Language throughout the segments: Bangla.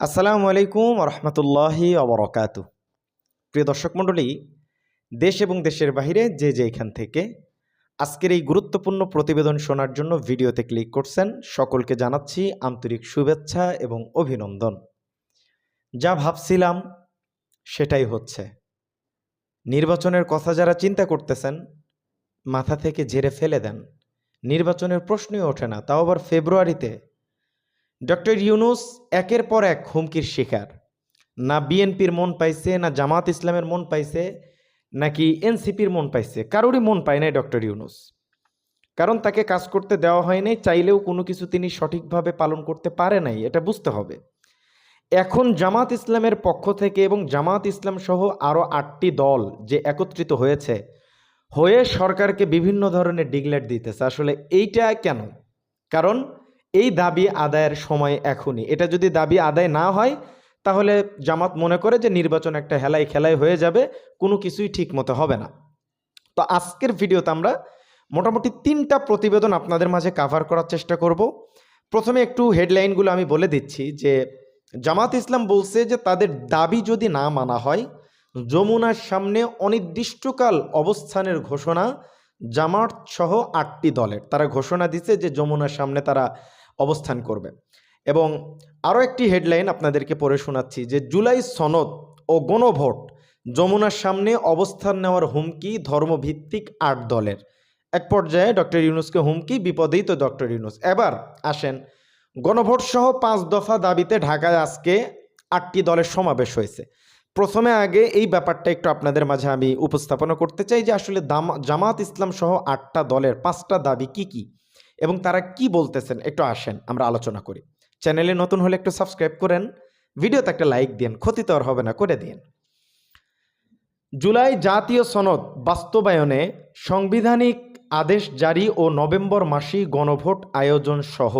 আসসালামু আলাইকুম রহমতুল্লাহি অবরকাত প্রিয় দর্শক মণ্ডলী, দেশ এবং দেশের বাইরে যে যে এখান থেকে আজকের এই গুরুত্বপূর্ণ প্রতিবেদন শোনার জন্য ভিডিওতে ক্লিক করছেন, সকলকে জানাচ্ছি আন্তরিক শুভেচ্ছা এবং অভিনন্দন। যা ভাবছিলাম, সেটাই হচ্ছে। নির্বাচনের কথা যারা চিন্তা করতেছেন, মাথা থেকে ঝেড়ে ফেলে দেন। নির্বাচনের প্রশ্নই ওঠে না, তাও আবার ফেব্রুয়ারিতে ডক্টর ইউনুস একের পর এক হুমকির শিকার। না বিএনপির মন পাইছে, না জামাত ইসলামের মন পাইছে, নাকি এনসিপির মন পাইছে, কারোরই মন পায় নাই ডক্টর ইউনুস। কারণ তাকে কাজ করতে দেওয়া হয়নি চাইলেও কোনো কিছু তিনি সঠিকভাবে পালন করতে পারে নাই, এটা বুঝতে হবে। এখন জামাত ইসলামের পক্ষ থেকে এবং জামাত ইসলাম সহ আরও আটটি দল যে একত্রিত হয়েছে, হয়ে সরকারকে বিভিন্ন ধরনের ডিগলেট দিতেছে। আসলে এইটা কেন? কারণ এই দাবি আদায়ের সময় এখনই। এটা যদি দাবি আদায় না হয়, তাহলে জামাত মনে করে যে নির্বাচন একটা হেলাই খেলাই হয়ে যাবে, কোনো কিছুই ঠিক মতো হবে না। তো আজকের ভিডিওতে আমরা মোটামুটি তিনটা প্রতিবেদন আপনাদের মাঝে কাভার করার চেষ্টা করব। প্রথমে একটু হেডলাইনগুলো আমি বলে দিচ্ছি যে, জামাত ইসলাম বলছে যে তাদের দাবি যদি না মানা হয়, যমুনার সামনে অনির্দিষ্টকাল অবস্থানের ঘোষণা জামাত সহ আটটি দলের। তারা ঘোষণা দিছে যে যমুনার সামনে তারা অবস্থান করবে। এবং আরও একটি হেডলাইন আপনাদেরকে পড়ে শোনাচ্ছি যে জুলাই সনদ ও গণভোট, যমুনার সামনে অবস্থান নেওয়ার হুমকি ধর্মভিত্তিক আট দলের। এক পর্যায়ে ডক্টর ইউনুসকে হুমকি, বিপদেই তো ডক্টর ইউনুস। এবার আসেন গণভোট সহ পাঁচ দফা দাবিতে ঢাকায় আজকে আটটি দলের সমাবেশ হয়েছে। প্রথমে আগে এই ব্যাপারটা একটু আপনাদের মাঝে আমি উপস্থাপনা করতে চাই যে আসলে দাম- জামাত ইসলাম সহ আটটা দলের পাঁচটা দাবি কি কি? এবং তারা কি বলতেছেন একটু আসেন, আমরা আলোচনা করি। চ্যানেলে নতুন হলে একটু সাবস্ক্রাইব করেন, ভিডিওতে একটা লাইক দিন ক্ষতি তো আর হবে না, করে দিন জুলাই জাতীয় সনদ বাস্তবায়নে সাংবিধানিক আদেশ জারি ও নভেম্বর মাসেই গণভোট আয়োজন সহ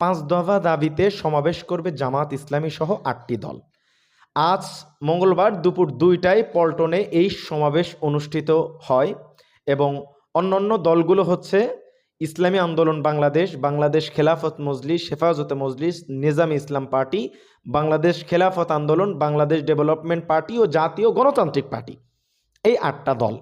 পাঁচ দফা দাবিতে সমাবেশ করবে জামাত ইসলামী সহ আটটি দল। আজ মঙ্গলবার দুপুর দুইটায় পল্টনে এই সমাবেশ অনুষ্ঠিত হয় এবং অন্যান্য দলগুলো হচ্ছে ইসলামী আন্দোলন Bangladesh Bangladesh Khelafat Majlis, Hefazate Majlis, Nizam Islam party, Bangladesh Khelafat Andolan, Bangladesh development party ও জাতীয় গণতান্ত্রিক পার্টি। এই আটটা দল।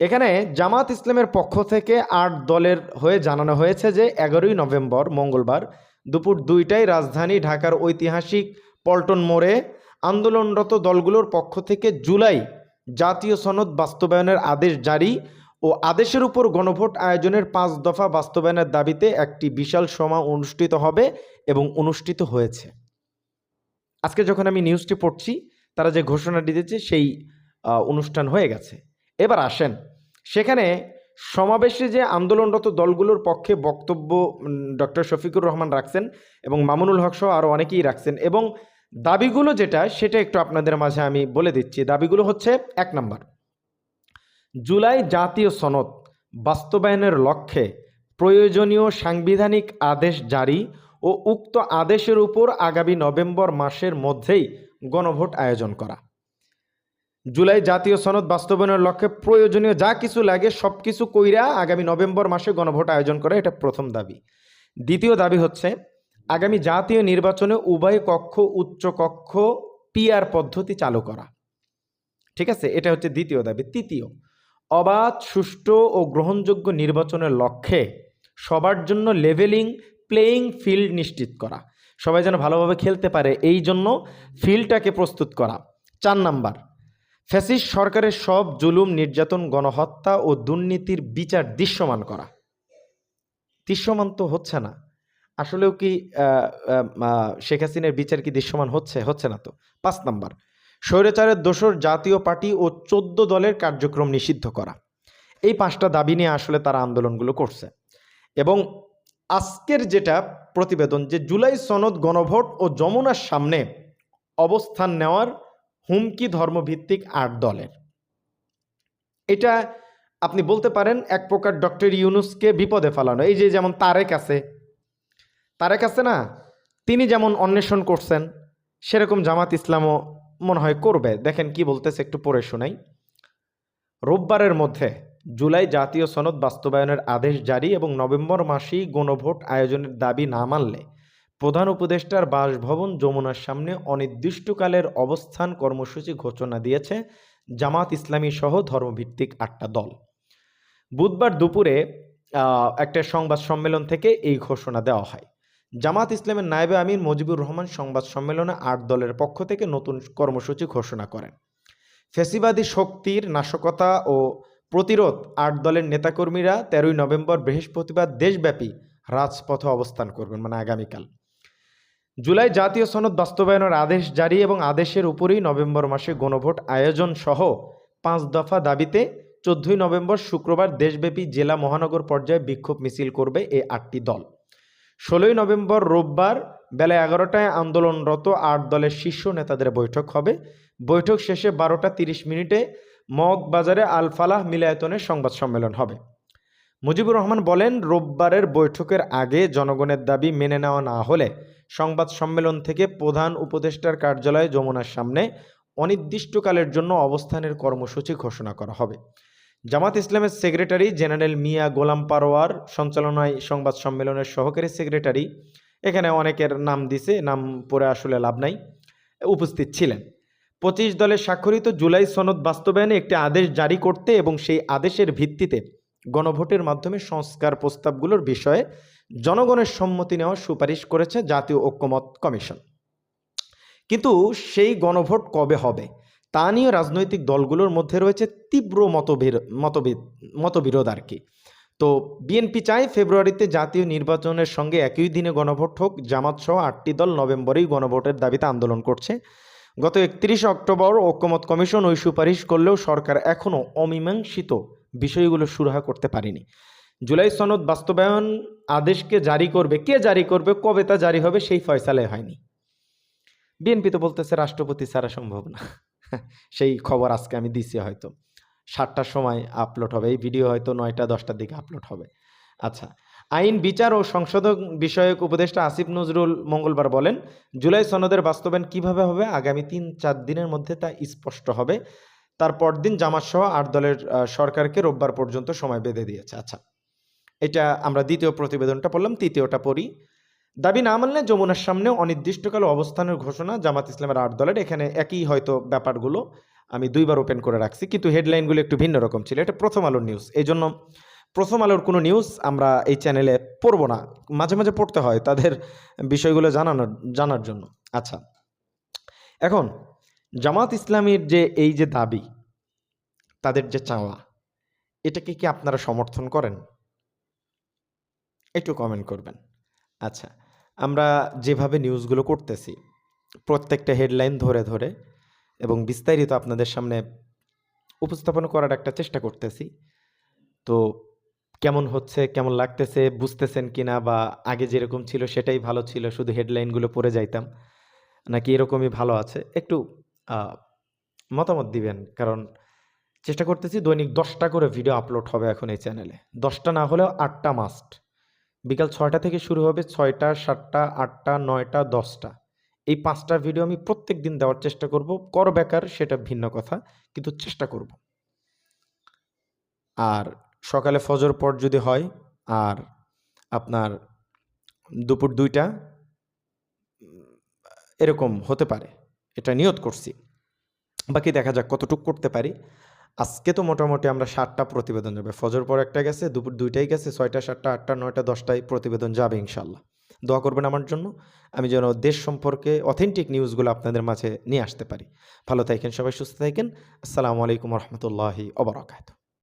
এখানে জামাত ইসলামের পক্ষ থেকে আট দলের হয়ে জানানো হয়েছে যে এগারোই নভেম্বর, মঙ্গলবার দুপুর দুইটায় রাজধানী ঢাকার ঐতিহাসিক পল্টন মোড়ে আন্দোলনরত দলগুলোর পক্ষ থেকে জুলাই জাতীয় সনদ বাস্তবায়নের আদেশ জারি ও আদেশের উপর গণভোট আয়োজনের পাঁচ দফা বাস্তবায়নের দাবিতে একটি বিশাল সমা অনুষ্ঠিত হবে এবং অনুষ্ঠিত হয়েছে। আজকে যখন আমি নিউজটি পড়ছি, তারা যে ঘোষণাটি দিয়েছে, সেই অনুষ্ঠান হয়ে গেছে। এবার আসেন, সেখানে সমাবেশে যে আন্দোলনরত দলগুলোর পক্ষে বক্তব্য ডক্টর শফিকুর রহমান রাখছেন এবং মামুনুল হক সহ আরও অনেকেই রাখছেন এবং দাবিগুলো যেটা, সেটা একটু আপনাদের মাঝে আমি বলে দিচ্ছি। দাবিগুলো হচ্ছে, এক নাম্বার জুলাই জাতীয় সনদ বাস্তবায়নের লক্ষ্যে প্রয়োজনীয় সাংবিধানিক আদেশ জারি ও উক্ত আদেশের উপর আগামী নভেম্বর মাসের মধ্যেই গণভোট আয়োজন করা। জুলাই জাতীয় সনদ বাস্তবায়নের লক্ষ্যে প্রয়োজনীয় যা কিছু লাগে সব কিছু কইরা আগামী নভেম্বর মাসে গণভোট আয়োজন করা এটা প্রথম দাবি। দ্বিতীয় দাবি হচ্ছে, আগামী জাতীয় নির্বাচনে উভয় কক্ষ, উচ্চ কক্ষ, পিআর পদ্ধতি চালু করা। ঠিক আছে? এটা হচ্ছে দ্বিতীয় দাবি। তৃতীয় অবাধ, সুষ্ঠু ও গ্রহণযোগ্য নির্বাচনের লক্ষ্যে সবার জন্য লেভেলিং, প্লেয়িং ফিল্ড নিশ্চিত করা। সবাই যেন ভালোভাবে খেলতে পারে, এই জন্য ফিল্ডটাকে প্রস্তুত করা। চার নাম্বার, ফ্যাসিস সরকারের সব জুলুম, নির্যাতন, গণহত্যা ও দুর্নীতির বিচার দৃশ্যমান করা। দৃশ্যমান তো হচ্ছে না। আসলেও কি শেখ হাসিনার বিচার কি দৃশ্যমান হচ্ছে? হচ্ছে না তো। পাঁচ নাম্বার স্বৈরাচারের দোসর জাতীয় পার্টি ও চোদ্দ দলের কার্যক্রম নিষিদ্ধ করা। এই পাঁচটা দাবি নিয়ে আসলে তারা আন্দোলনগুলো করছে। এবং আজকের যেটা প্রতিবেদন যে জুলাই সনদ, গণভোট ও যমুনার সামনে অবস্থান নেওয়ার হুমকি ধর্মভিত্তিক আট দলের। এটা আপনি বলতে পারেন এক প্রকার ডক্টর ইউনুসকে বিপদে ফেলানো। এই যে যেমন তারেক আছে তারেক আছে না? তিনি যেমন অন্বেষণ করছেন, সেরকম জামাত ইসলামও মনে হয় করবে। দেখেন কি বলতেছে, একটু পড়ে শোনাই। রোববারের মধ্যে জুলাই জাতীয় সনদ বাস্তবায়নের আদেশ জারি এবং নভেম্বর মাসেই গণভোট আয়োজনের দাবি না মানলে প্রধান উপদেষ্টার বাসভবন যমুনার সামনে অনির্দিষ্টকালের অবস্থান কর্মসূচি ঘোষণা দিয়েছে জামাত ইসলামী সহ ধর্মভিত্তিক আটটা দল। বুধবার দুপুরে একটা সংবাদ সম্মেলন থেকে এই ঘোষণা দেওয়া হয়। জামাত ইসলামের নায়েবে আমির মুজিবুর রহমান সংবাদ সম্মেলনে আট দলের পক্ষ থেকে নতুন কর্মসূচি ঘোষণা করেন। ফেসিবাদী শক্তির নাশকতা ও প্রতিরোধ আট দলের নেতাকর্মীরা তেরোই নভেম্বর বৃহস্পতিবার দেশব্যাপী রাজপথে অবস্থান করবেন মানে আগামীকাল। জুলাই জাতীয় সনদ বাস্তবায়নের আদেশ জারি এবং আদেশের উপরেই নভেম্বর মাসে গণভোট আয়োজন সহ পাঁচ দফা দাবিতে চোদ্দই নভেম্বর শুক্রবার দেশব্যাপী জেলা মহানগর পর্যায়ে বিক্ষোভ মিছিল করবে এই আটটি দল। ষোলোই নভেম্বর রোববার বেলা এগারোটায় আন্দোলনরত আট দলের শীর্ষ নেতাদের বৈঠক হবে। বৈঠক শেষে বারোটা তিরিশ মিনিটে মগবাজারে আল ফালাহ মিলায়তনের সংবাদ সম্মেলন হবে। মুজিবুর রহমান বলেন, রোববারের বৈঠকের আগে জনগণের দাবি মেনে নেওয়া না হলে সংবাদ সম্মেলন থেকে প্রধান উপদেষ্টার কার্যালয়ে যমুনার সামনে অনির্দিষ্টকালের জন্য অবস্থানের কর্মসূচি ঘোষণা করা হবে। জামাত ইসলামের সেক্রেটারি জেনারেল মিয়া গোলাম পারোয়ার সঞ্চালনায় সংবাদ সম্মেলনের সহকারী সেক্রেটারি। এখানে অনেকের নাম দিছে, নাম পরে আসলে লাভ নাই। উপস্থিত ছিলেন। পঁচিশ দলের স্বাক্ষরিত জুলাই সনদ বাস্তবায়নে একটি আদেশ জারি করতে এবং সেই আদেশের ভিত্তিতে গণভোটের মাধ্যমে সংস্কার প্রস্তাবগুলোর বিষয়ে জনগণের সম্মতি নেওয়ার সুপারিশ করেছে জাতীয় ঐক্যমত কমিশন। কিন্তু সেই গণভোট কবে হবে? তা নিয়ে রাজনৈতিক দলগুলোর মধ্যে রয়েছে তীব্র মতবির, মতবিদ, মতবিরোধ আর কি। তো বিএনপি চায় ফেব্রুয়ারিতে জাতীয় নির্বাচনের সঙ্গে একই দিনে গণভোট হোক। জামাত সহ আটটি দল নভেম্বরেই গণভোটের দাবিতে আন্দোলন করছে। গত একত্রিশ অক্টোবর ঐক্যমত কমিশন ওই সুপারিশ করলেও সরকার এখনও অমীমাংসিত বিষয়গুলো সুরাহা করতে পারেনি। জুলাই সনদ বাস্তবায়ন আদেশকে জারি করবে। কে জারি করবে, কবে তা জারি হবে সেই ফয়সালে হয়নি। বিএনপি তো বলতেছে রাষ্ট্রপতি ছাড়া সম্ভব না। সেই খবর আজকে আমি দিছি হয়তো। সাতটার সময় আপলোড হবে। এই ভিডিও হয়তো নয়টা, দশটার দিকে আপলোড হবে। আচ্ছা আইন, বিচার ও সংশোধক বিষয়ক উপদেষ্টা আসিফ নজরুল মঙ্গলবার বলেন, জুলাই সনদের বাস্তবায়ন কীভাবে হবে? আগামী তিন, চার দিনের মধ্যে তা স্পষ্ট হবে। তারপর দিন জামাত সহ আট দলের সরকারকে রোববার পর্যন্ত সময় বেঁধে দিয়েছে। আচ্ছা এটা আমরা দ্বিতীয় প্রতিবেদনটা পড়লাম, তৃতীয়টা পড়ি। দাবি না মানলে যমুনার সামনে অনির্দিষ্টকাল অবস্থানের ঘোষণা জামাত ইসলামের আট দলের। এখানে একই হয়তো ব্যাপারগুলো আমি দুইবার ওপেন করে রাখছি, কিন্তু হেডলাইনগুলো একটু ভিন্ন রকম ছিল। এটা প্রথম আলোর নিউজ এই জন্য প্রথম আলোর কোনো নিউজ আমরা এই চ্যানেলে পড়ব না। মাঝে মাঝে পড়তে হয় তাদের বিষয়গুলো জানানোর, জানার জন্য। আচ্ছা এখন জামাত ইসলামের যে এই যে দাবি, তাদের যে চাওয়া, এটাকে কি আপনারা সমর্থন করেন? একটু কমেন্ট করবেন। আচ্ছা আমরা যেভাবে নিউজগুলো করতেছি, প্রত্যেকটা হেডলাইন ধরে ধরে এবং বিস্তারিত আপনাদের সামনে উপস্থাপন করার একটা চেষ্টা করতেছি। তো কেমন হচ্ছে, কেমন লাগতেছে, বুঝতেছেন কি না বা আগে যেরকম ছিল সেটাই ভালো ছিল, শুধু হেডলাইনগুলো পড়ে যাইতাম, নাকি এরকমই ভালো আছে? একটু মতামত দিবেন, কারণ চেষ্টা করতেছি দৈনিক দশটা করে ভিডিও আপলোড হবে এখন এই চ্যানেলে দশটা না হলেও আটটা মাস্ট বিকাল ছয়টা থেকে শুরু হবে ছয়টা, সাতটা, আটটা, নয়টা, দশটা। এই পাঁচটা ভিডিও আমি প্রত্যেক দিন দেওয়ার চেষ্টা করব। কর বেকার, সেটা ভিন্ন কথা, কিন্তু চেষ্টা করব। আর সকালে ফজর পর যদি হয়, আর আপনার দুপুর দুইটা, এরকম হতে পারে। এটা নিয়ত করছি। বাকি দেখা যাক কতটুক করতে পারি। আজকে তো মোটামুটি আমরা সাতটা প্রতিবেদন যাবে। ফজর পর একটা গেছে, দুপুর দুইটাই গেছে, ছয়টা, সাতটা, আটটা, নয়টা, দশটায় প্রতিবেদন যাবে ইনশাল্লাহ দোয়া করবেন আমার জন্য। আমি যেন দেশ সম্পর্কে অথেন্টিক নিউজগুলো আপনাদের মাঝে নিয়ে আসতে পারি। ভালো থাকেন সবাই, সুস্থ থাকেন। আসসালামু আলাইকুম রহমতুল্লাহি অবরাকাত